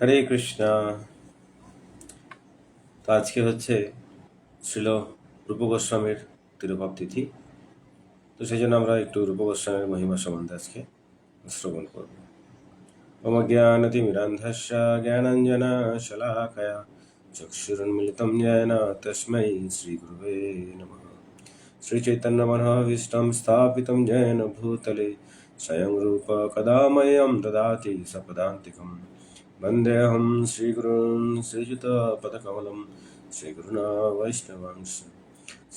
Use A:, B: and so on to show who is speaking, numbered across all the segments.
A: হরে কৃষ্ণ তো আজকে হচ্ছে ছিল রূপ গোস্বামীর তিরুভাব তিথি তো সেই জন্য আমরা একটু রূপ গোস্বামীর মহিমা সম্বন্ধে আজকে শ্রবণ করব মম জ্ঞানতিমিরান্ধস্য জ্ঞানঞ্জনা শলাকয়া চক্ষুরুন্মিলিতম জয়ন তস্মৈ শ্রীগুরুবে নম श्रीचैतन्यमनोभीष्टं स्थापितं येन भूतले स्वयं रूप कदा मह्यं ददाति सपदान्तिकम् वन्देऽहं श्रीगुरून् श्रीयुतपदकमलं श्रीगुरुणा वैष्णवांश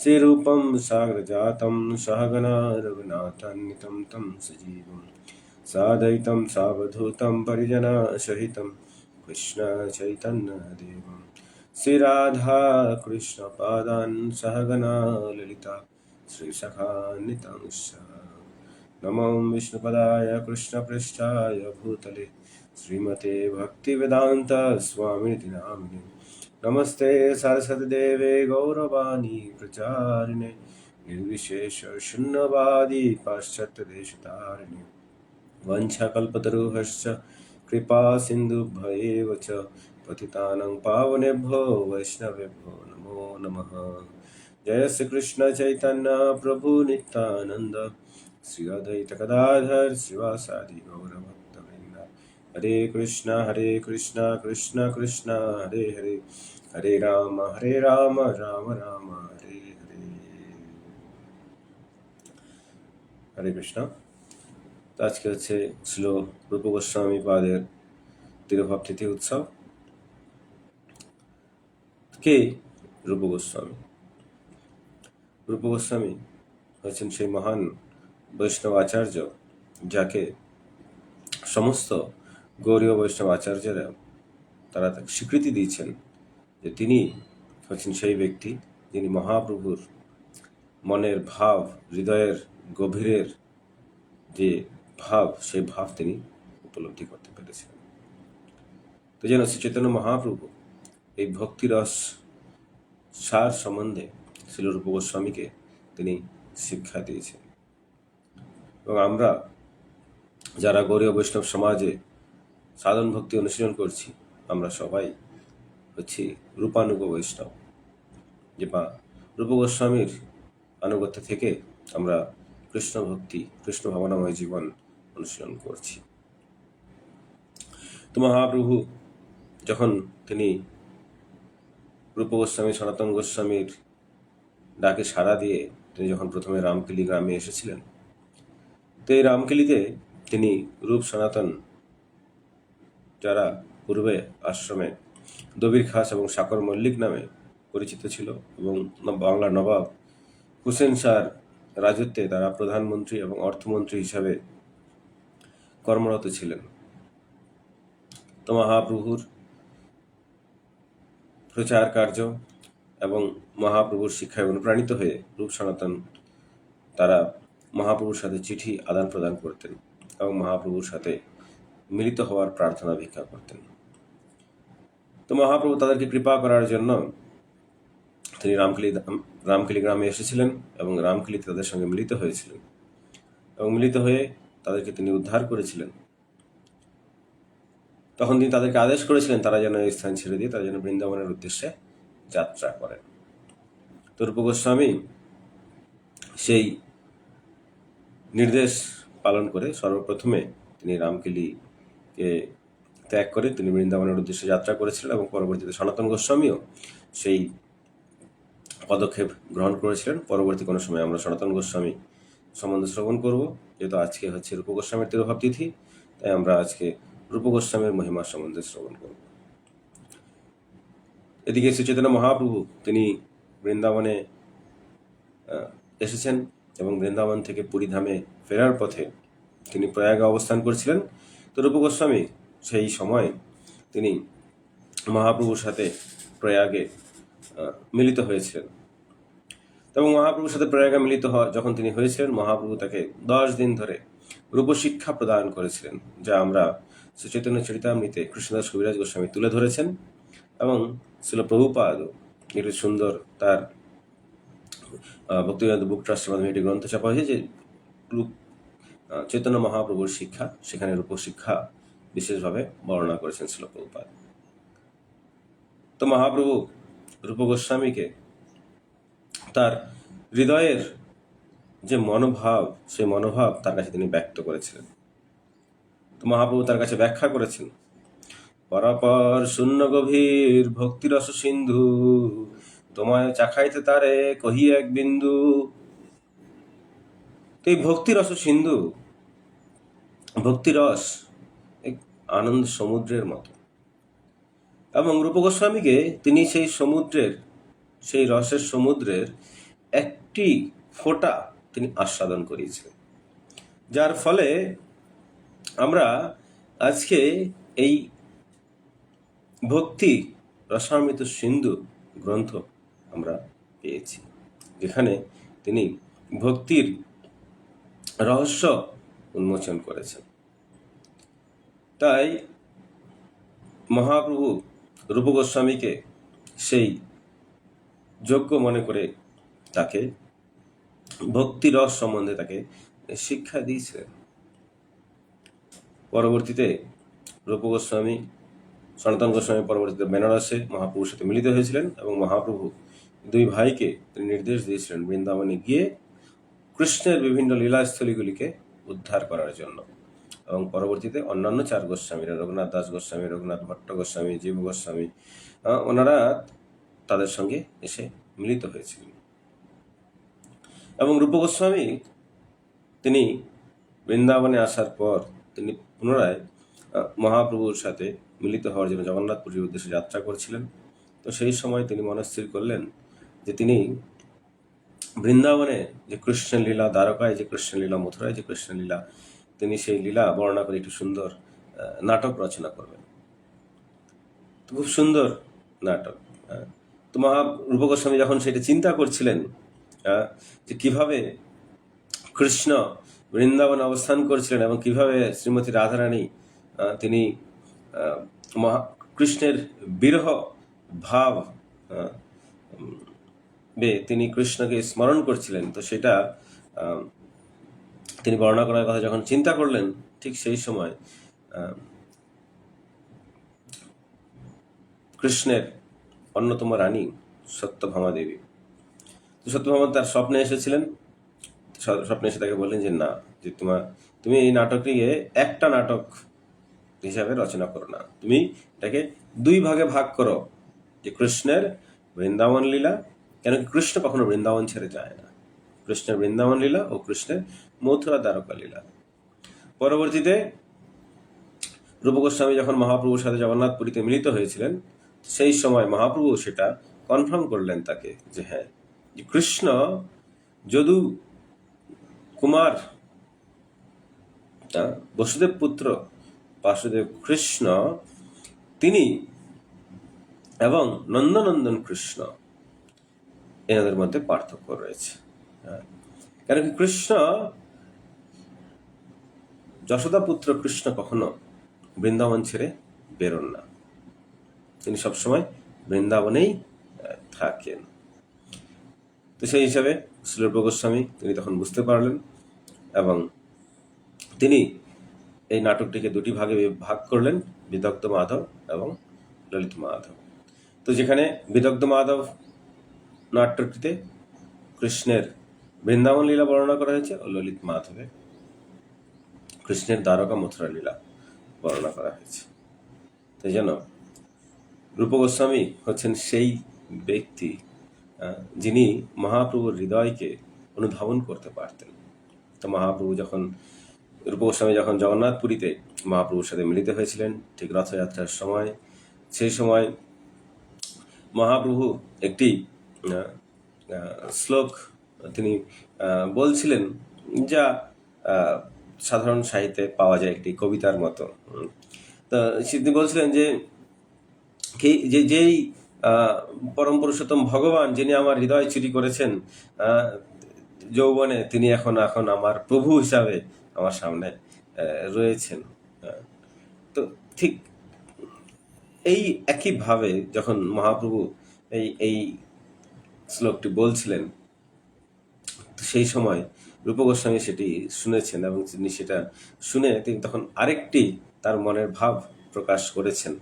A: श्रीरूपं सागरजातं सहगना रघुनाथान्वितं तं सजीवं सादयितं सावधूतं परिजनसहितं कृष्णचैतन्यदेवं श्रीराधा कृष्णपादान् सहगना ललिता श्रीसखान्वितांश नमो विष्णुपदाय कृष्णपृष्ठाय भूतले श्रीमते भक्ति वेदांत स्वामी नाम नमस्ते सरस्वतीदेवे गौरवाणी प्रचारिणे निर्विशेष शून्यवादी पाश्चात देश निर्विशेषशून्यवादी पाश्चात्यदेशतारिणे कृपा कृपासिन्धुभयेव च पतितानं पावनेभ्यो वैष्णवेभ्यो नमो नमः जय श्री कृष्ण चैतन्य प्रभु नित्यानन्द श्री अद्वैत गदाधर शिवासादि गौरव হরে কৃষ্ণ হরে কৃষ্ণ কৃষ্ণ কৃষ্ণ হরে হরে হরে রাম হরে রাম রাম রাম হরে হরে হরে কৃষ্ণ তো আজকে হচ্ছে ছিল রূপ গোস্বামী পাদের তিরুভাব তিথি উৎসব কে রূপ গোস্বামী রূপ গোস্বামী হয়েছেন সেই মহান বৈষ্ণব আচার্য যাকে সমস্ত গৌরীয় বৈষ্ণব আচার্যরা তারা স্বীকৃতি দিয়েছেন যে তিনি হচ্ছেন সেই ব্যক্তি যিনি মহাপ্রভুর মনের ভাব হৃদয়ের গভীরের যে ভাব সেই ভাব তিনি উপলব্ধি করতে পেরেছিলেন তো যেন শ্রীচৈতন্য মহাপ্রভু এই ভক্তিরস সার সম্বন্ধে শিলরূপ গোস্বামীকে তিনি শিক্ষা দিয়েছেন এবং আমরা যারা গৌরীয় বৈষ্ণব সমাজে সাধন ভক্তি অনুশীলন করছি আমরা সবাই হচ্ছি রূপানুগ বৈষ্ণব যে বা রূপ গোস্বামীর আনুগত্য থেকে আমরা কৃষ্ণ ভক্তি কৃষ্ণ ভাবনাময় জীবন অনুশীলন করছি তো মহাপ্রভু যখন তিনি রূপ গোস্বামী সনাতন গোস্বামীর ডাকে সাড়া দিয়ে তিনি যখন প্রথমে রামকেলি গ্রামে এসেছিলেন তো এই রামকেলিতে তিনি রূপ সনাতন যারা পূর্বে আশ্রমে দবির খাস এবং সাকর মল্লিক নামে পরিচিত ছিল এবং বাংলার নবাব হুসেন শাহর রাজত্বে তারা প্রধানমন্ত্রী এবং অর্থমন্ত্রী হিসাবে কর্মরত ছিলেন তো মহাপ্রভুর প্রচার কার্য এবং মহাপ্রভুর শিক্ষায় অনুপ্রাণিত হয়ে রূপ সনাতন তারা মহাপ্রভুর সাথে চিঠি আদান প্রদান করতেন এবং মহাপ্রভুর সাথে মিলিত হওয়ার প্রার্থনা ভিক্ষা করতেন তো মহাপ্রভু তাদেরকে কৃপা করার জন্য তিনি রামকেলি রামকেলি গ্রামে এসেছিলেন এবং রামকেলিতে তাদের সঙ্গে মিলিত হয়েছিলেন এবং মিলিত হয়ে তাদেরকে তিনি উদ্ধার করেছিলেন তখন তিনি তাদেরকে আদেশ করেছিলেন তারা যেন এই স্থান ছেড়ে দিয়ে তারা যেন বৃন্দাবনের উদ্দেশ্যে যাত্রা করেন তরুপ গোস্বামী সেই নির্দেশ পালন করে সর্বপ্রথমে তিনি রামকেলি কে ত্যাগ করে তিনি বৃন্দাবনের উদ্দেশ্যে যাত্রা করেছিলেন এবং পরবর্তীতে সনাতন গোস্বামীও সেই পদক্ষেপ গ্রহণ করেছিলেন পরবর্তী কোনো সময় আমরা সনাতন গোস্বামী সম্বন্ধে শ্রবণ করব যেহেতু আজকে হচ্ছে রূপ গোস্বামীর তিরোভাব তিথি তাই আমরা আজকে রূপ গোস্বামীর মহিমা সম্বন্ধে শ্রবণ করব এদিকে শ্রীচেতন্য মহাপ্রভু তিনি বৃন্দাবনে এসেছেন এবং বৃন্দাবন থেকে পুরীধামে ফেরার পথে তিনি প্রয়াগে অবস্থান করেছিলেন তো রূপ গোস্বামী সেই সময়ে তিনি মহাপ্রভুর সাথে প্রয়াগে মিলিত হয়েছিলেন এবং মহাপ্রভুর সাথে প্রয়াগে মিলিত হওয়া যখন তিনি হয়েছিলেন মহাপ্রভু তাকে দশ দিন ধরে রূপশিক্ষা প্রদান করেছিলেন যা আমরা সুচৈতন্য চরিতামৃতে কৃষ্ণদাস কবিরাজ গোস্বামী তুলে ধরেছেন এবং ছিল প্রভুপাদ একটি সুন্দর তার ভক্তিবেদান্ত বুক ট্রাস্টের মাধ্যমে একটি গ্রন্থ ছাপা হয়েছে যে চৈতন্য মহাপ্রভুর শিক্ষা সেখানে রূপশিক্ষা বিশেষভাবে বর্ণনা করেছেন প্রভুপাদ তো মহাপ্রভু রূপ গোস্বামীকে তার হৃদয়ের যে মনোভাব সেই মনোভাব তার কাছে তিনি ব্যক্ত করেছিলেন তো মহাপ্রভু তার কাছে ব্যাখ্যা করেছেন পরাপর শূন্য গভীর ভক্তিরস সিন্ধু তোমায় চাখাইতে তারে কহি এক বিন্দু তো এই ভক্তিরস সিন্ধু ভক্তিরস এক আনন্দ সমুদ্রের মতো এবং রূপগোস্বামীকে তিনি সেই সমুদ্রের সেই রসের সমুদ্রের একটি ফোঁটা তিনি আস্বাদন করিয়েছিলেন যার ফলে আমরা আজকে এই ভক্তি রসামৃত সিন্ধু গ্রন্থ আমরা পেয়েছি যেখানে তিনি ভক্তির রহস্য উন্মোচন করেছেন তাই মহাপ্রভু রূপ গোস্বামীকে সেই যোগ্য মনে করে তাকে ভক্তিরস সম্বন্ধে তাকে শিক্ষা দিয়েছিলেন পরবর্তীতে রূপ গোস্বামী সনাতন গোস্বামী পরবর্তীতে বেনারসে মহাপ্রভুর সাথে মিলিত হয়েছিলেন এবং মহাপ্রভু দুই ভাইকে তিনি নির্দেশ দিয়েছিলেন বৃন্দাবনে গিয়ে কৃষ্ণের বিভিন্ন লীলাস্থলীগুলিকে উদ্ধার করার জন্য এবং পরবর্তীতে অন্যান্য চার গোস্বামীরা রঘুনাথ দাস গোস্বামী রঘুনাথ ভট্ট গোস্বামী জীব গোস্বামী ওনারা তাদের সঙ্গে এসে মিলিত হয়েছিলেন এবং রূপ গোস্বামী তিনি বৃন্দাবনে আসার পর তিনি পুনরায় মহাপ্রভুর সাথে মিলিত হওয়ার জন্য জগন্নাথপুরীর উদ্দেশ্যে যাত্রা করছিলেন তো সেই সময় তিনি মনস্থির করলেন যে তিনি বৃন্দাবনে যে লীলা দ্বারকায় যে লীলা মথুরায় যে লীলা তিনি সেই লীলা বর্ণনা করে একটি সুন্দর নাটক রচনা করবেন খুব সুন্দর নাটক তো মহা রূপ গোস্বামী যখন সেটা চিন্তা করছিলেন যে কিভাবে কৃষ্ণ বৃন্দাবনে অবস্থান করছিলেন এবং কিভাবে শ্রীমতী রাধারানী তিনি মহা কৃষ্ণের বিরহ ভাব বে তিনি কৃষ্ণকে স্মরণ করছিলেন তো সেটা তিনি বর্ণনা করার কথা যখন চিন্তা করলেন ঠিক সেই সময় কৃষ্ণের অন্যতম রানী সত্যভামা দেবী তো সত্যভামা তার স্বপ্নে এসেছিলেন স্বপ্নে এসে তাকে বললেন যে না যে তোমার তুমি এই নাটকটিকে একটা নাটক হিসাবে রচনা করো না তুমি এটাকে দুই ভাগে ভাগ করো যে কৃষ্ণের বৃন্দাবন লীলা কেন কি কৃষ্ণ কখনো বৃন্দাবন ছেড়ে যায় না কৃষ্ণের বৃন্দাবন লীলা ও কৃষ্ণের মথুরা দ্বারকা লীলা পরবর্তীতে রূপ গোস্বামী যখন মহাপ্রভুর সাথে জগন্নাথ পুরীতে মিলিত হয়েছিলেন সেই সময় মহাপ্রভু সেটা কনফার্ম করলেন তাকে যে হ্যাঁ কৃষ্ণ যদু কুমার বসুদেব পুত্র বাসুদেব কৃষ্ণ তিনি এবং নন্দনন্দন কৃষ্ণ এনাদের মধ্যে পার্থক্য রয়েছে হ্যাঁ। কারণ কি কৃষ্ণ যশোদা পুত্র কৃষ্ণ কখনো বৃন্দাবন ছেড়ে বেরোন না তিনি সবসময় বৃন্দাবনেই থাকেন তো সেই হিসাবে শিলপ গোস্বামী তিনি তখন বুঝতে পারলেন এবং তিনি এই নাটকটিকে দুটি ভাগে ভাগ করলেন বিদগ্ধ মাধব এবং ললিত মাধব তো যেখানে বিদগ্ধ মাধব নাট্যটিতে কৃষ্ণের বৃন্দাবন লীলা বর্ণনা করা হয়েছে ও ললিত মাধবে কৃষ্ণের দ্বারকা মথুরা লীলা বর্ণনা করা হয়েছে তাই যেন রূপ গোস্বামী হচ্ছেন সেই ব্যক্তি যিনি মহাপ্রভুর হৃদয়কে অনুধাবন করতে পারতেন তো মহাপ্রভু যখন রূপ গোস্বামী যখন জগন্নাথপুরীতে মহাপ্রভুর সাথে মিলিত হয়েছিলেন ঠিক রথযাত্রার সময় সেই সময় মহাপ্রভু একটি শ্লোক তিনি বলছিলেন যা সাধারণ সাহিত্যে পাওয়া যায় একটি কবিতার মতো তো তিনি বলছিলেন যে যে যেই পরম পুরুষোত্তম ভগবান যিনি আমার হৃদয় চুরি করেছেন যৌবনে তিনি এখন এখন আমার প্রভু হিসাবে আমার সামনে রয়েছেন তো ঠিক এই একইভাবে যখন মহাপ্রভু এই এই শ্লোকটি বলছিলেন সেই সময় রূপ গোস্বামী সেটি শুনেছেন এবং তিনি সেটা শুনে তিনি তখন আরেকটি তার মনের ভাব প্রকাশ করেছেন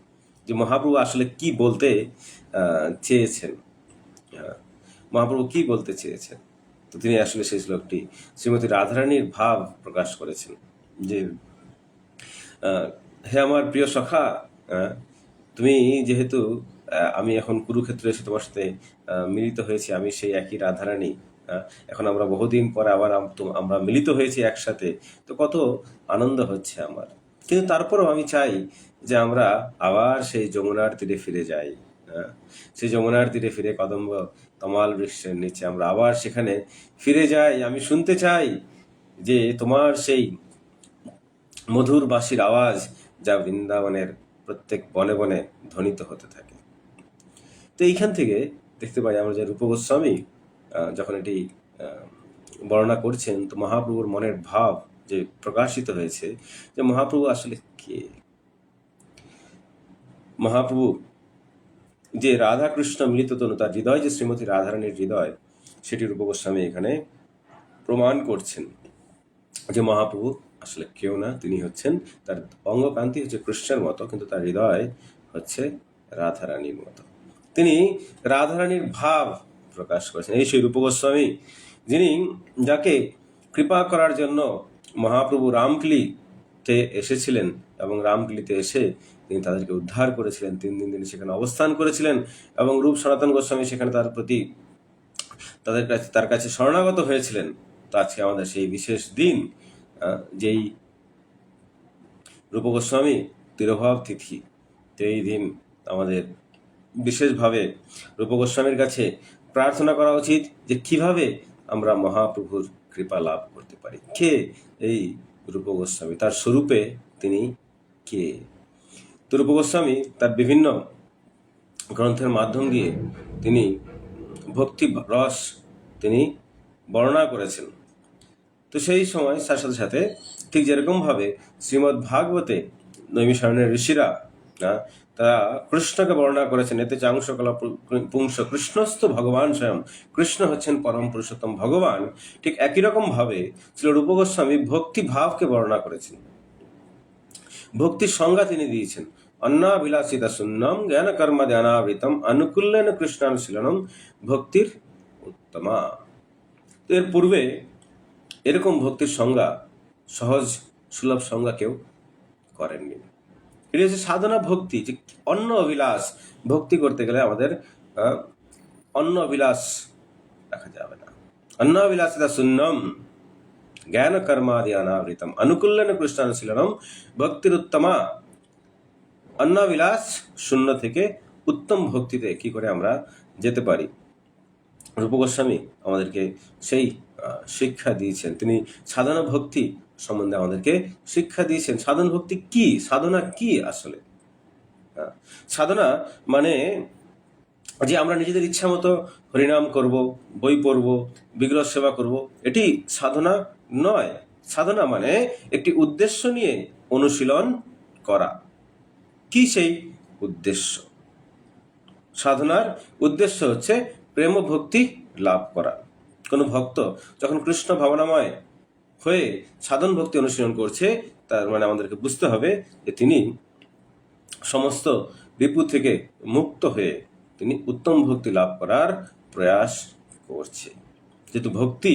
A: যে মহাপ্রভু আসলে কি বলতে চেয়েছেন মহাপ্রভু কি বলতে চেয়েছেন তো তিনি আসলে সেই শ্লোকটি শ্রীমতী রাধারানীর ভাব প্রকাশ করেছেন যে হে আমার প্রিয় সখা তুমি যেহেতু আমি এখন কুরুক্ষেত্রে এসে তোমার সাথে মিলিত হয়েছি আমি সেই একই রাধারানী এখন আমরা বহুদিন পরে আবার আমরা মিলিত হয়েছি একসাথে তো কত আনন্দ হচ্ছে আমার কিন্তু তারপরও আমি চাই যে আমরা আবার সেই যমুনার তীরে ফিরে যাই সেই যমুনার তীরে ফিরে কদম্ব তমাল বৃষ্টির নিচে আমরা আবার সেখানে ফিরে যাই আমি শুনতে চাই যে তোমার সেই মধুর বাঁশির আওয়াজ যা বৃন্দাবনের প্রত্যেক বনে বনে ধ্বনিত হতে থাকে তো এইখান থেকে দেখতে পাই আমরা যে রূপ গোস্বামী যখন এটি বর্ণনা করছেন তো মহাপ্রভুর মনের ভাব যে প্রকাশিত হয়েছে যে মহাপ্রভু আসলে কে মহাপ্রভু যে রাধা কৃষ্ণ মিলিত তনু তার হৃদয় যে শ্রীমতী রাধারানীর হৃদয় সেটি রূপ গোস্বামী এখানে প্রমাণ করছেন যে মহাপ্রভু আসলে কেউ না তিনি হচ্ছেন তার অঙ্গকান্তি হচ্ছে কৃষ্ণের মতো কিন্তু তার হৃদয় হচ্ছে রাধারানীর মতো তিনি রাধারানীর ভাব প্রকাশ করেছেন এই সেই রূপগোস্বামী যিনি যাকে কৃপা করার জন্য মহাপ্রভু রামকলিতে এসেছিলেন এবং রামকলিতে এসে তিনি তাদেরকে উদ্ধার করেছিলেন তিন দিন তিনি সেখানে অবস্থান করেছিলেন এবং রূপ সনাতন গোস্বামী সেখানে তার প্রতি তাদের কাছে তার কাছে শরণাগত হয়েছিলেন তো আজকে আমাদের সেই বিশেষ দিন যেই রূপগোস্বামী তিরোভাব তিথি তো এই দিন আমাদের বিশেষভাবে গোস্বামীর কাছে প্রার্থনা করা উচিত যে কিভাবে আমরা মহাপ্রভুর কৃপা লাভ করতে পারি কে এই রূপ গোস্বামী তার স্বরূপে তিনি কে তো রূপ গোস্বামী তার বিভিন্ন গ্রন্থের মাধ্যম দিয়ে তিনি ভক্তি রস তিনি বর্ণনা করেছেন তো সেই সময় তার সাথে সাথে ঠিক যেরকমভাবে শ্রীমদ্ ভাগবতে নৈমিষারণের ঋষিরা তারা কৃষ্ণকে বর্ণনা করেছেন এতে চাংশ কলা পুংস কৃষ্ণস্থ ভগবান স্বয়ং কৃষ্ণ হচ্ছেন পরম পুরুষোত্তম ভগবান ঠিক একই রকম ভাবে ছিল রূপগোস্বামী ভক্তি ভাবকে বর্ণনা করেছেন ভক্তির সংজ্ঞা তিনি দিয়েছেন অন্নাভিলাষিত শূন্যম জ্ঞান কর্ম জ্ঞানাবৃতম অনুকূল্যেন কৃষ্ণানুশীলনম ভক্তির উত্তমা তো এর পূর্বে এরকম ভক্তির সংজ্ঞা সহজ সুলভ সংজ্ঞা কেউ করেননি এটি হচ্ছে সাধনা ভক্তি যে অন্য অভিলাষ ভক্তি করতে গেলে আমাদের অন্য অভিলাষ রাখা যাবে না অন্য এটা শূন্যম জ্ঞান কর্মাদি অনাবৃতম অনুকূল্যন কৃষ্ণানুশীলনম ভক্তির উত্তমা বিলাস শূন্য থেকে উত্তম ভক্তিতে কি করে আমরা যেতে পারি রূপগোস্বামী আমাদেরকে সেই শিক্ষা দিয়েছেন তিনি সাধনা ভক্তি সম্বন্ধে আমাদেরকে শিক্ষা দিয়েছেন সাধন ভক্তি কি সাধনা কি আসলে হ্যাঁ, সাধনা মানে যে আমরা নিজেদের ইচ্ছা মতো হরিনাম করব বই পড়ব বিগ্রহ সেবা করব এটি সাধনা নয় সাধনা মানে একটি উদ্দেশ্য নিয়ে অনুশীলন করা কি সেই উদ্দেশ্য সাধনার উদ্দেশ্য হচ্ছে প্রেম ভক্তি লাভ করা কোনো ভক্ত যখন কৃষ্ণ ভাবনাময় হয়ে সাধন ভক্তি অনুশীলন করছে তার মানে আমাদেরকে বুঝতে হবে যে তিনি সমস্ত বিপদ থেকে মুক্ত হয়ে তিনি উত্তম ভক্তি লাভ করার প্রয়াস করছে যেহেতু ভক্তি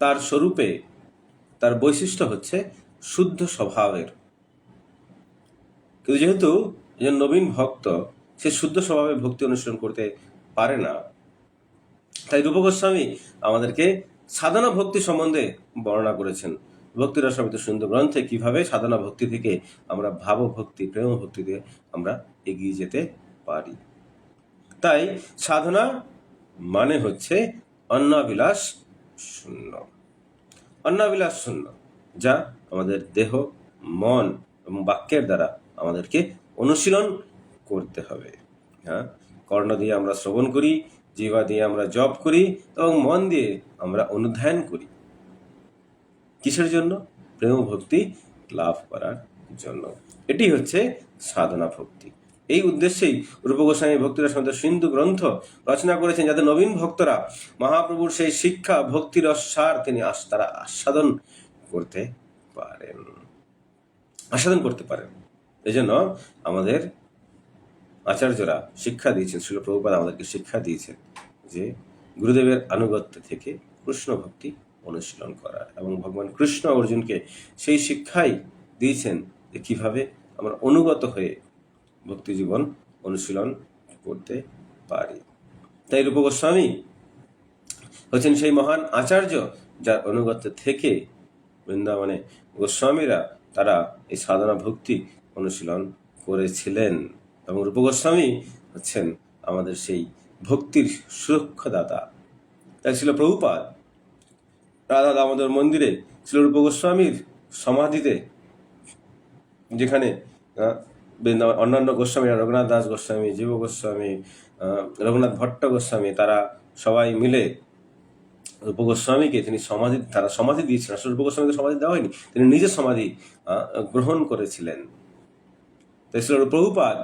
A: তার স্বরূপে তার বৈশিষ্ট্য হচ্ছে শুদ্ধ স্বভাবের কিন্তু যেহেতু একজন নবীন ভক্ত সে শুদ্ধ স্বভাবে ভক্তি অনুশীলন করতে পারে না তাই রূপ গোস্বামী আমাদেরকে সাধনা ভক্তি সম্বন্ধে বর্ণনা করেছেন ভক্তিরা সমিত সুন্দর গ্রন্থে কিভাবে সাধনা ভক্তি থেকে আমরা ভাব ভক্তি প্রেম ভক্তিতে আমরা এগিয়ে যেতে পারি তাই সাধনা মানে হচ্ছে অন্নাবিলাস শূন্য অন্নাবিলাস শূন্য যা আমাদের দেহ মন এবং বাক্যের দ্বারা আমাদেরকে অনুশীলন করতে হবে হ্যাঁ কর্ণ দিয়ে আমরা শ্রবণ করি জিবা দিয়ে আমরা জপ করি এবং মন দিয়ে আমরা অনুধ্যায়ন করি কিসের জন্য প্রেম ভক্তি লাভ করার জন্য এটি হচ্ছে সাধনা ভক্তি এই উদ্দেশ্যেই রূপ গোস্বামী ভক্তিরা সন্ত সিন্ধু গ্রন্থ রচনা করেছেন যাতে নবীন ভক্তরা মহাপ্রভুর সেই শিক্ষা ভক্তির সার তিনি তারা আস্বাদন করতে পারেন আস্বাদন করতে পারেন এজন্য আমাদের আচার্যরা শিক্ষা দিয়েছেন শিল প্রভুপাদ আমাদেরকে শিক্ষা দিয়েছেন যে গুরুদেবের আনুগত্য থেকে কৃষ্ণ ভক্তি অনুশীলন করা এবং ভগবান কৃষ্ণ অর্জুনকে সেই শিক্ষাই দিয়েছেন যে কীভাবে আমরা অনুগত হয়ে ভক্তিজীবন অনুশীলন করতে পারি তাই রূপ গোস্বামী হচ্ছেন সেই মহান আচার্য যার অনুগত্য থেকে বৃন্দাবনে গোস্বামীরা তারা এই সাধনা ভক্তি অনুশীলন করেছিলেন এবং রূপ গোস্বামী হচ্ছেন আমাদের সেই ভক্তির সুরক্ষাদাতা তাই ছিল প্রভুপাদ রাধা দামোদর মন্দিরে ছিল রূপ গোস্বামীর সমাধিতে যেখানে অন্যান্য গোস্বামীরা রঘুনাথ দাস গোস্বামী জীব গোস্বামী রঘুনাথ ভট্ট গোস্বামী তারা সবাই মিলে রূপ গোস্বামীকে তিনি সমাধি তারা সমাধি দিয়েছিলেন আসলে রূপ গোস্বামীকে সমাধি দেওয়া হয়নি তিনি নিজের সমাধি গ্রহণ করেছিলেন তাই ছিল প্রভুপাদ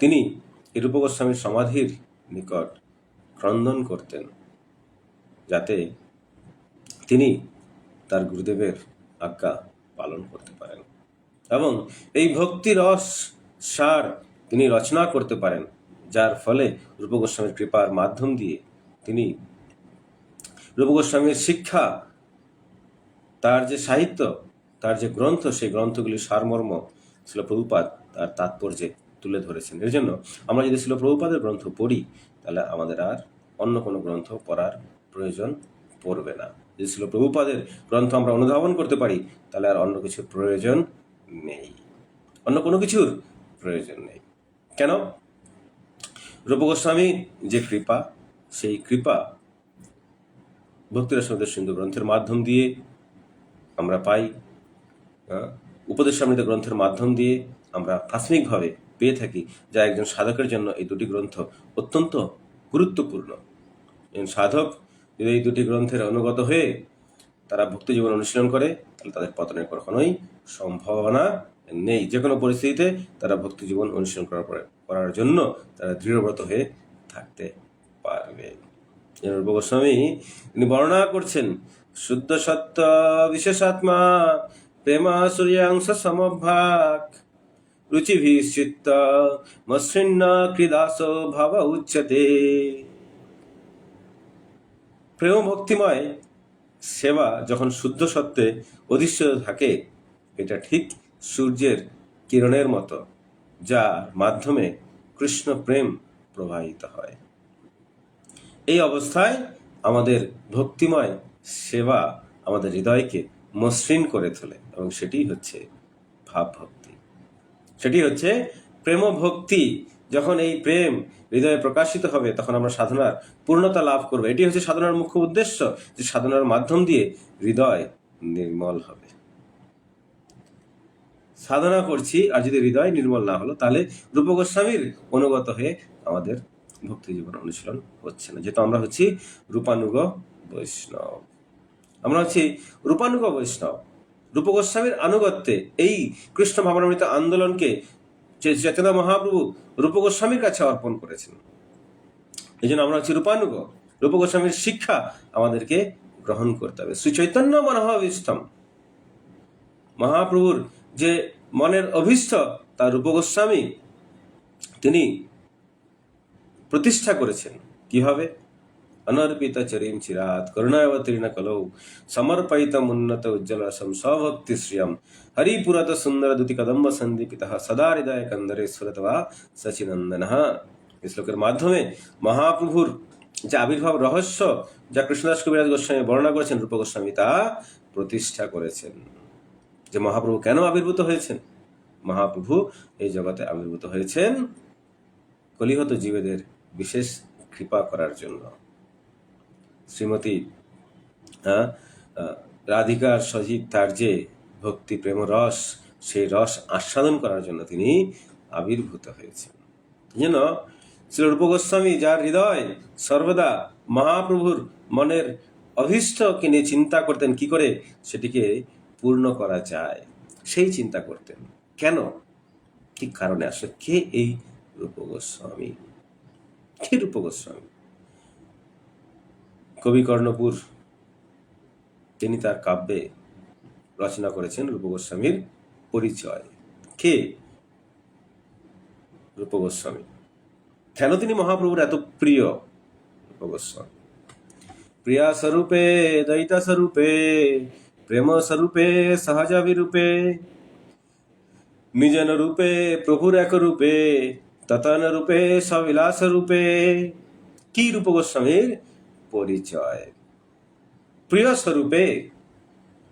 A: তিনি রূপ গোস্বামীর সমাধির নিকট ক্রন্দন করতেন যাতে তিনি তার গুরুদেবের আজ্ঞা পালন করতে পারেন এবং এই ভক্তি রস সার তিনি রচনা করতে পারেন যার ফলে রূপ গোস্বামীর কৃপার মাধ্যম দিয়ে তিনি রূপ গোস্বামীর শিক্ষা তার যে সাহিত্য তার যে গ্রন্থ সেই গ্রন্থগুলির সারমর্ম ছিল প্রভুপাত তার তাৎপর্যে তুলে ধরেছেন এর জন্য আমরা যদি ছিল প্রভুপাদের গ্রন্থ পড়ি তাহলে আমাদের আর অন্য কোনো গ্রন্থ পড়ার প্রয়োজন পড়বে না যদি ছিল প্রভুপাদের গ্রন্থ আমরা অনুধাবন করতে পারি তাহলে আর অন্য কিছুর প্রয়োজন নেই অন্য কোনো কিছুর প্রয়োজন নেই কেন রূপ গোস্বামী যে কৃপা সেই কৃপা ভক্তিরসমৃত সিন্ধু গ্রন্থের মাধ্যম দিয়ে আমরা পাই উপদেশ সমৃত গ্রন্থের মাধ্যম দিয়ে আমরা প্রাথমিকভাবে পেয়ে থাকি যা একজন সাধকের জন্য এই দুটি গ্রন্থ অত্যন্ত গুরুত্বপূর্ণ একজন সাধক যদি এই দুটি গ্রন্থের অনুগত হয়ে তারা ভক্তি জীবন অনুশীলন করে তাহলে তাদের পতনের কখনোই সম্ভাবনা নেই যে কোনো পরিস্থিতিতে তারা ভক্তি জীবন অনুশীলন করার পরে করার জন্য তারা দৃঢ়ব্রত হয়ে থাকতে পারবে গোস্বামী তিনি বর্ণনা করছেন শুদ্ধ সত্য বিশেষ আত্মা প্রেমা সূর্যাংশ সমভাগ रुचिभिश्चित्ता मस्विन्ना क्रीदासो भव উচ্চতে প্রেম ভক্তিময় সেবা যখন শুদ্ধ সত্ত্বে অদৃশ্য থাকে এটা ঠিক সূর্যের কিরণের মতো যার মাধ্যমে কৃষ্ণ প্রেম প্রবাহিত হয় এই অবস্থায় আমাদের ভক্তিময় সেবা আমাদের হৃদয়কে মসৃণ করে তোলে এবং সেটি হচ্ছে ভাব ভক্তি সেটি হচ্ছে প্রেম ভক্তি যখন এই প্রেম হৃদয়ে প্রকাশিত হবে তখন আমরা সাধনার পূর্ণতা লাভ করবো এটি হচ্ছে সাধনার মুখ্য উদ্দেশ্য যে সাধনার মাধ্যম দিয়ে হৃদয় নির্মল হবে সাধনা করছি আর যদি হৃদয় নির্মল না হলো তাহলে রূপ গোস্বামীর অনুগত হয়ে আমাদের ভক্তি জীবন অনুশীলন হচ্ছে না যেহেতু আমরা হচ্ছি রূপানুগ বৈষ্ণব আমরা হচ্ছি রূপানুগ বৈষ্ণব রূপ গোস্বামীর আনুগত্যে এই কৃষ্ণ ভাবনামৃত আন্দোলনকে চেতনা মহাপ্রভু রূপ গোস্বামীর কাছে অর্পণ করেছেন এই জন্য আমরা হচ্ছি রূপানুগ রূপ গোস্বামীর শিক্ষা আমাদেরকে গ্রহণ করতে হবে শ্রী চৈতন্য মনোভাবিষ্ঠম মহাপ্রভুর যে মনের অভীষ্ট তা রূপ গোস্বামী তিনি প্রতিষ্ঠা করেছেন কিভাবে అనర్పిత చరించిరాత్ కరుణావతీర్ణ కలౌ సమర్పయితమున్నత ఉజ్జల సంసాభక్తి శ్రియం హరిపురత సుందర దుతి కదంబ సందీపిత సదా হৃদয় కందরে স্ফుরতవా সচিనందన এই শ্লোকের মাধ্যমে মহাপ্রভুর যে আবির্ভাব রহস্য যা কৃষ্ণদাস কবিরাজ গোস্বামী বর্ণনা করেছেন রূপ গোস্বামী তা প্রতিষ্ঠা করেছেন যে মহাপ্রভু কেন আবির্ভূত হয়েছেন মহাপ্রভু এই জগতে আবির্ভূত হয়েছেন কলিহত জীবেদের বিশেষ কৃপা করার জন্য শ্রীমতী হ্যাঁ? রাধিকার সহিত তার যে ভক্তি প্রেম রস সেই রস আস্বাদন করার জন্য তিনি আবির্ভূত হয়েছেন যেন শ্রীরূপ গোস্বামী যার হৃদয় সর্বদা মহাপ্রভুর মনের অভীষ্টকে নিয়ে চিন্তা করতেন কি করে সেটিকে পূর্ণ করা যায় সেই চিন্তা করতেন কেন ঠিক কারণে আসলে কে এই রূপ গোস্বামী কে রূপ গোস্বামী কবি কর্ণপুর তিনি তার কাব্যে রচনা করেছেন রূপ গোস্বামীর পরিচয় কে রূপ গোস্বামী কেন তিনি মহাপ্রভুর এত প্রিয় রূপ গোস্বামী প্রিয়া স্বরূপে দয়িতা স্বরূপে প্রেম স্বরূপে সহজাবি রূপে নিজন রূপে প্রভুর এক রূপে ততন রূপে সবিলাস রূপে কি রূপ গোস্বামীর পরিচয় প্রিয় স্বরূপে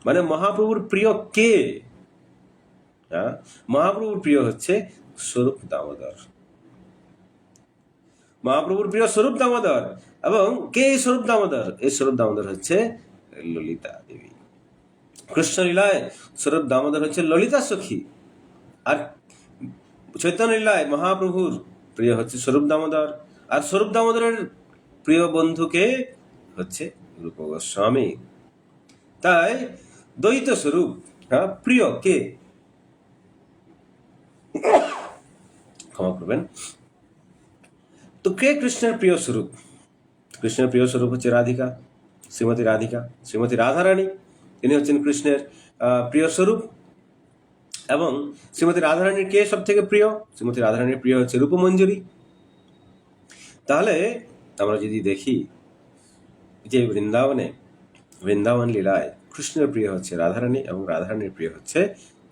A: মানে মহাপ্রভুর প্রিয় কে হ্যাঁ মহাপ্রভুর প্রিয় হচ্ছে স্বরূপ দামোদর মহাপ্রভুর প্রিয় স্বরূপ দামোদর এবং কে এই স্বরূপ দামোদর এই স্বরূপ দামোদর হচ্ছে ললিতা দেবী কৃষ্ণলীলায় স্বরূপ দামোদর হচ্ছে ললিতা সখী আর চৈতন্য লীলায় মহাপ্রভুর প্রিয় হচ্ছে স্বরূপ দামোদর আর স্বরূপ দামোদরের প্রিয় বন্ধুকে হচ্ছে রূপ গোস্বামী তাই দ্বৈত স্বরূপ হ্যাঁ প্রিয় কে ক্ষমা করবেন তো কে কৃষ্ণের প্রিয় স্বরূপ কৃষ্ণের প্রিয় স্বরূপ হচ্ছে রাধিকা শ্রীমতী রাধিকা শ্রীমতী রাধারানী তিনি হচ্ছেন কৃষ্ণের প্রিয় স্বরূপ এবং শ্রীমতী রাধারানীর কে সব থেকে প্রিয় শ্রীমতী রাধারানীর প্রিয় হচ্ছে রূপমঞ্জুরি তাহলে আমরা যদি দেখি যে বৃন্দাবনে বৃন্দাবন লীলায় কৃষ্ণের প্রিয় হচ্ছে রাধারানী এবং রাধারানীর প্রিয় হচ্ছে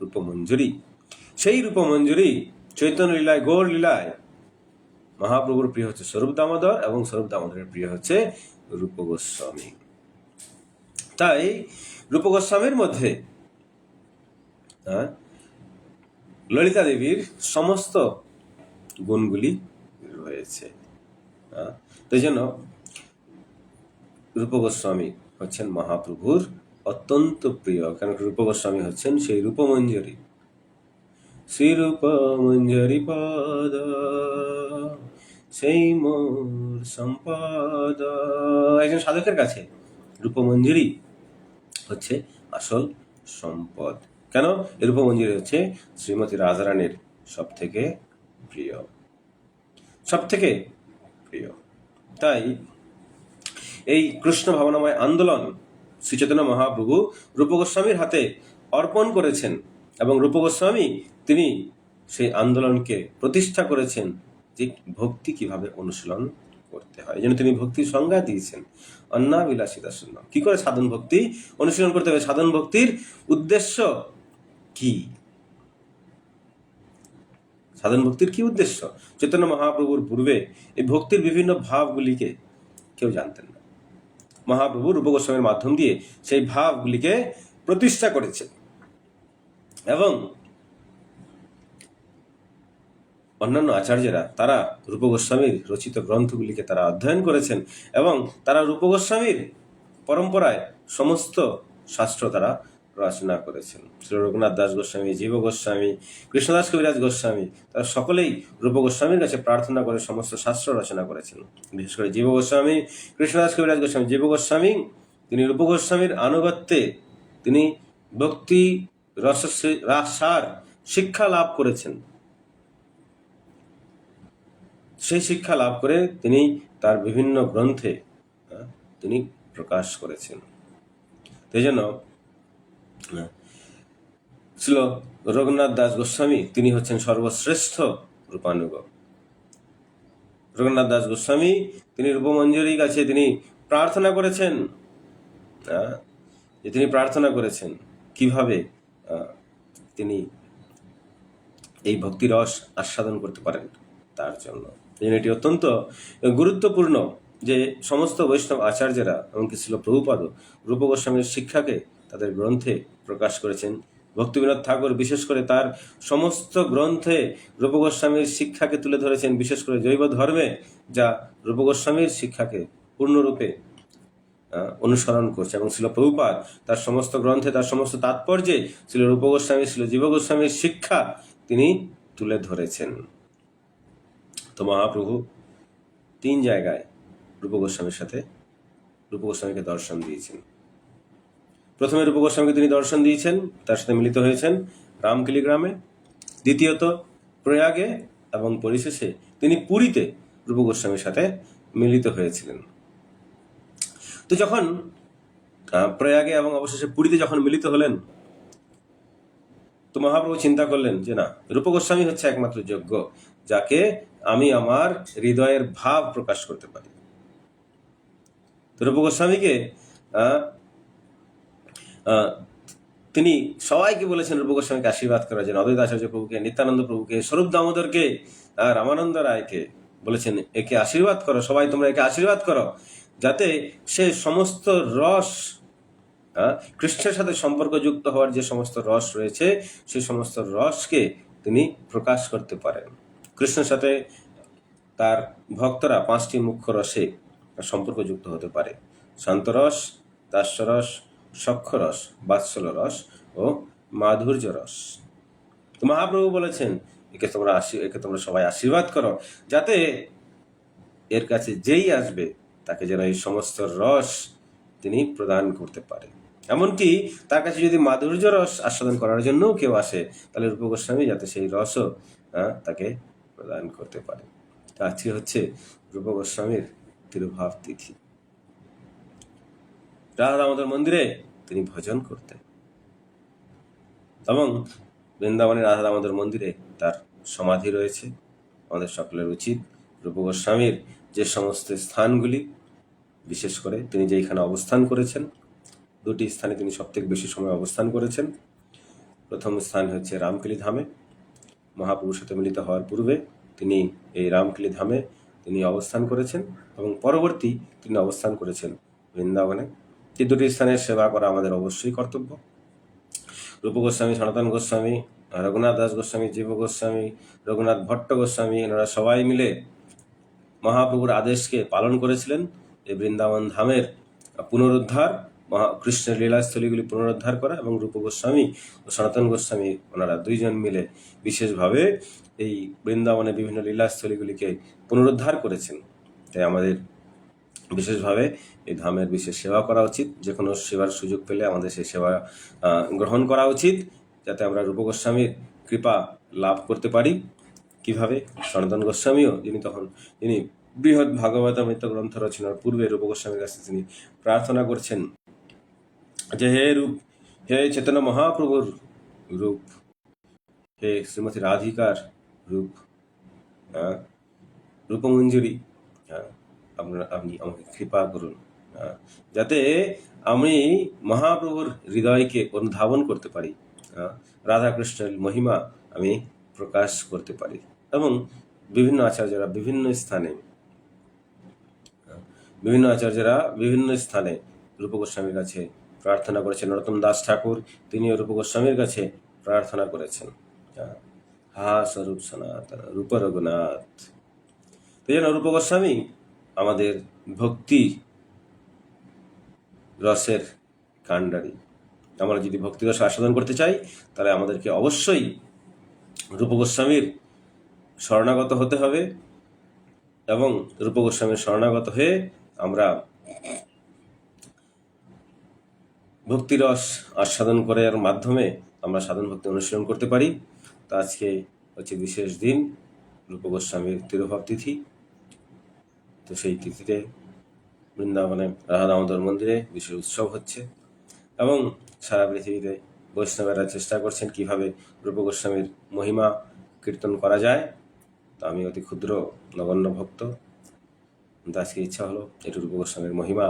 A: রূপমঞ্জুরি সেই রূপমঞ্জুরি চৈতন্য লীলায় গৌর লীলায় মহাপ্রভুর প্রিয় হচ্ছে স্বরূপ দামোদর এবং স্বরূপ দামোদরের প্রিয় হচ্ছে রূপ গোস্বামী তাই রূপ গোস্বামীর মধ্যে ললিতা দেবীর সমস্ত গুণগুলি রয়েছে তাই জন্য রূপ গোস্বামী হচ্ছেন মহাপ্রভুর অত্যন্ত প্রিয় কারণ রূপ গোস্বামী হচ্ছেন সেই রূপমঞ্জরি শ্রী রূপ মঞ্জরি পদ সেই মোর সম্পদ একজন সাধকের কাছে রূপমঞ্জরি হচ্ছে আসল সম্পদ কেন এই রূপমঞ্জরি হচ্ছে শ্রীমতী রাজারানীর সব থেকে প্রিয় সব থেকে প্রিয় তাই এই কৃষ্ণ ভাবনাময় আন্দোলন শ্রীচেতনা মহাপ্রভু রূপগোস্বামীর হাতে অর্পণ করেছেন এবং রূপগোস্বামী তিনি সেই আন্দোলনকে প্রতিষ্ঠা করেছেন যে ভক্তি কিভাবে অনুশীলন করতে হয় যেন তিনি ভক্তির সংজ্ঞা দিয়েছেন বিলাসিতা শূন্য কি করে সাধন ভক্তি অনুশীলন করতে হবে সাধন ভক্তির উদ্দেশ্য কি সাধন ভক্তির কি উদ্দেশ্য চৈতন্য মহাপ্রভুর পূর্বে এই ভক্তির বিভিন্ন ভাবগুলিকে কেউ জানতেন না মহাপ্রভু রূপগোস্বামীর মাধ্যম দিয়ে সেই ভাবগুলিকে প্রতিষ্ঠা করেছে এবং অন্যান্য আচার্যেরা তারা রূপগোস্বামীর রচিত গ্রন্থগুলিকে তারা অধ্যয়ন করেছেন এবং তারা রূপগোস্বামীর পরম্পরায় সমস্ত শাস্ত্র তারা রচনা করেছেন শ্রী রঘুনাথ দাস গোস্বামী জীব গোস্বামী কৃষ্ণদাস কবিরাজ গোস্বামী তারা সকলেই রূপ গোস্বামীর কাছে প্রার্থনা করে সমস্ত শাস্ত্র রচনা করেছেন বিশেষ করে জীব গোস্বামী কৃষ্ণদাস কবিরাজ গোস্বামী জীব গোস্বামী তিনি রূপ গোস্বামীর আনুগত্যে তিনি ভক্তি রস রাসার শিক্ষা লাভ করেছেন সেই শিক্ষা লাভ করে তিনি তার বিভিন্ন গ্রন্থে তিনি প্রকাশ করেছেন সেই জন্য ছিল রঘুনাথ দাস গোস্বামী তিনি হচ্ছেন সর্বশ্রেষ্ঠ রূপানুগ রঘুনাথ দাস গোস্বামী তিনি রূপমঞ্জুরির কাছে তিনি প্রার্থনা করেছেন যে তিনি প্রার্থনা করেছেন কিভাবে তিনি এই রস আস্বাদন করতে পারেন তার জন্য এটি অত্যন্ত গুরুত্বপূর্ণ যে সমস্ত বৈষ্ণব আচার্যেরা এমনকি ছিল প্রভুপাদ রূপ গোস্বামীর শিক্ষাকে তাদের গ্রন্থে প্রকাশ করেছেন ভক্তিবিনোদ ঠাকুর বিশেষ করে তার সমস্ত গ্রন্থে রূপগোস্বামীর শিক্ষাকে তুলে ধরেছেন বিশেষ করে জৈব ধর্মে যা রূপগোস্বামীর শিক্ষাকে পূর্ণরূপে অনুসরণ করছে এবং ছিল প্রভুপাত তার সমস্ত গ্রন্থে তার সমস্ত তাৎপর্যে ছিল রূপগোস্বামী ছিল গোস্বামীর শিক্ষা তিনি তুলে ধরেছেন তো মহাপ্রভু তিন জায়গায় রূপগোস্বামীর সাথে রূপগোস্বামীকে দর্শন দিয়েছেন প্রথমে রূপগোস্বামীকে তিনি দর্শন দিয়েছেন তার সাথে মিলিত হয়েছেন রামকিলি গ্রামে দ্বিতীয়ত প্রয়াগে এবং পরিশেষে তিনি পুরীতে রূপগোস্বামীর সাথে মিলিত হয়েছিলেন তো যখন প্রয়াগে এবং অবশেষে পুরীতে যখন মিলিত হলেন তো মহাপ্রভু চিন্তা করলেন যে না রূপগোস্বামী হচ্ছে একমাত্র যোগ্য যাকে আমি আমার হৃদয়ের ভাব প্রকাশ করতে পারি তো গোস্বামীকে তিনি সবাইকে বলেছেন রূপ গোস্বামীকে আশীর্বাদ করা যেন অদ্বৈত আচার্য প্রভুকে নিত্যানন্দ প্রভুকে স্বরূপ দামোদরকে রামানন্দ রায়কে বলেছেন একে আশীর্বাদ করো সবাই তোমরা একে আশীর্বাদ করো যাতে সে সমস্ত রস কৃষ্ণের সাথে সম্পর্কযুক্ত হওয়ার যে সমস্ত রস রয়েছে সেই সমস্ত রসকে তিনি প্রকাশ করতে পারেন কৃষ্ণের সাথে তার ভক্তরা পাঁচটি মুখ্য রসে সম্পর্কযুক্ত হতে পারে শান্তরস দাস্যরস সক্ষরস রস ও মাধুর্য রস তো মহাপ্রভু বলেছেন একে তোমরা একে তোমরা সবাই আশীর্বাদ করো যাতে এর কাছে যেই আসবে তাকে যেন এই সমস্ত রস তিনি প্রদান করতে পারে এমনকি তার কাছে যদি মাধুর্য রস আস্বাদন করার জন্যও কেউ আসে তাহলে রূপ গোস্বামী যাতে সেই রসও তাকে প্রদান করতে পারে আজকে হচ্ছে রূপ গোস্বামীর তিরুভাব তিথি রাধা দামোদর মন্দিরে তিনি ভজন করতেন এবং বৃন্দাবনের রাধা দামোদর মন্দিরে তার সমাধি রয়েছে আমাদের সকলের উচিত রূপ গোস্বামীর যে সমস্ত স্থানগুলি বিশেষ করে তিনি যেখানে অবস্থান করেছেন দুটি স্থানে তিনি সবথেকে বেশি সময় অবস্থান করেছেন প্রথম স্থান হচ্ছে রামকেলি ধামে মহাপুরুষ সাথে মিলিত হওয়ার পূর্বে তিনি এই রামকেলি ধামে তিনি অবস্থান করেছেন এবং পরবর্তী তিনি অবস্থান করেছেন বৃন্দাবনে এই দুটি স্থানের সেবা করা আমাদের অবশ্যই কর্তব্য রূপ গোস্বামী সনাতন গোস্বামী রঘুনাথ দাস গোস্বামী জীব গোস্বামী রঘুনাথ ভট্ট গোস্বামী এনারা সবাই মিলে মহাপ্রভুর আদেশকে পালন করেছিলেন এই বৃন্দাবন ধামের পুনরুদ্ধার মহা কৃষ্ণের লীলাস্থলীগুলি পুনরুদ্ধার করা এবং রূপ গোস্বামী ও সনাতন গোস্বামী ওনারা দুইজন মিলে বিশেষভাবে এই বৃন্দাবনে বিভিন্ন লীলাস্থলীগুলিকে পুনরুদ্ধার করেছেন তাই আমাদের বিশেষভাবে এই ধামের বিশেষ সেবা করা উচিত যে কোনো সেবার সুযোগ পেলে আমাদের সেই সেবা গ্রহণ করা উচিত যাতে আমরা রূপ গোস্বামীর কৃপা লাভ করতে পারি কিভাবে সনাতন গোস্বামীও যিনি তখন তিনি বৃহৎ ভাগবতামিত গ্রন্থ রচনার পূর্বে রূপ গোস্বামীর কাছে তিনি প্রার্থনা করছেন যে হে রূপ হে চেতন মহাপ্রভুর রূপ হে শ্রীমতী রাধিকার রূপ রূপমঞ্জুরি হ্যাঁ আপনারা আপনি আমাকে কৃপা করুন যাতে আমি মহাপ্রভুর হৃদয়কে অনুধাবন করতে পারি রাধাকৃষ্ণের মহিমা আমি প্রকাশ করতে পারি এবং বিভিন্ন আচার্যরা বিভিন্ন স্থানে বিভিন্ন আচার্যরা বিভিন্ন স্থানে রূপ গোস্বামীর কাছে প্রার্থনা করেছেন নরতম দাস ঠাকুর তিনিও রূপ গোস্বামীর কাছে প্রার্থনা করেছেন হা স্বরূপ সনাতন রূপ রঘুনাথ এই জন্য রূপ গোস্বামী আমাদের ভক্তি রসের কাণ্ডারি আমরা যদি ভক্তি রস আস্বাদন করতে চাই তাহলে আমাদেরকে অবশ্যই রূপগোস্বামীর শরণাগত হতে হবে এবং রূপগোস্বামীর শরণাগত হয়ে আমরা ভক্তিরস আস্বাদন করার মাধ্যমে আমরা সাধন ভক্তি অনুশীলন করতে পারি তা আজকে হচ্ছে বিশেষ দিন রূপগোস্বামীর তীরভাব তিথি তো সেই তিথিতে বৃন্দাবনে রাধা দামোদর মন্দিরে বিশেষ উৎসব হচ্ছে এবং সারা পৃথিবীতে বৈষ্ণবেরা চেষ্টা করছেন কিভাবে রূপ গোস্বামীর মহিমা কীর্তন করা যায় তো আমি অতি ক্ষুদ্র নগণ্য ভক্ত কিন্তু আজকে ইচ্ছা হলো এটি রূপ গোস্বামীর মহিমা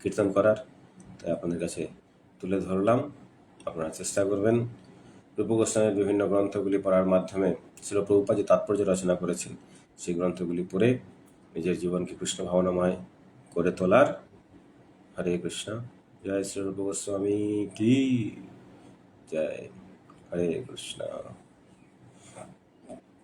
A: কীর্তন করার তাই আপনাদের কাছে তুলে ধরলাম আপনারা চেষ্টা করবেন রূপ গোস্বামীর বিভিন্ন গ্রন্থগুলি পড়ার মাধ্যমে শিলপ্রভুপা প্রভুপা যে তাৎপর্য রচনা করেছেন সেই গ্রন্থগুলি পড়ে নিজের জীবনকে কৃষ্ণ ভাবনাময় করে তোলার হরে কৃষ্ণ জয় শ্রী গোস্বামী কি জয় হরে কৃষ্ণ